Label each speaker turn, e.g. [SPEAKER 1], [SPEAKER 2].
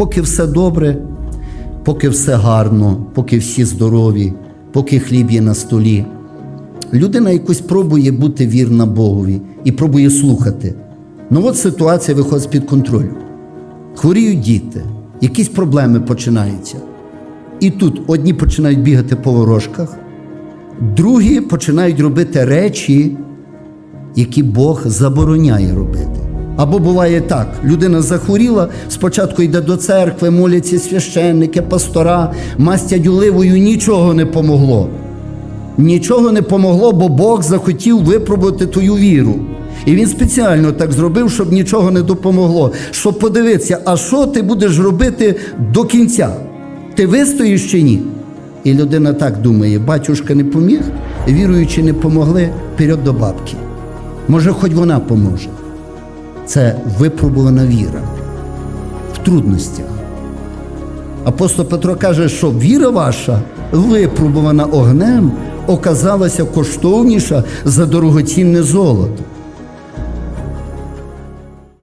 [SPEAKER 1] Поки все добре, поки все гарно, поки всі здорові, поки хліб є на столі. Людина якось пробує бути вірна Богові і пробує слухати. Ну от ситуація виходить з-під контролю. Хворіють діти, якісь проблеми починаються. І тут одні починають бігати по ворожках, другі починають робити речі, які Бог забороняє робити. Або буває так: людина захворіла, спочатку йде до церкви, моляться священники, пастора, мастять оливою, нічого не помогло. Нічого не помогло, бо Бог захотів випробувати твою віру. І він спеціально так зробив, щоб нічого не допомогло. Щоб подивитися, а що ти будеш робити до кінця? Ти вистоїш чи ні? І людина так думає: батюшка не поміг, віруючи не помогли, вперед до бабки. Може, хоч вона поможе. Це випробувана віра в трудностях. Апостол Петро каже, що віра ваша, випробувана огнем, оказалася коштовніша за дорогоцінне золото.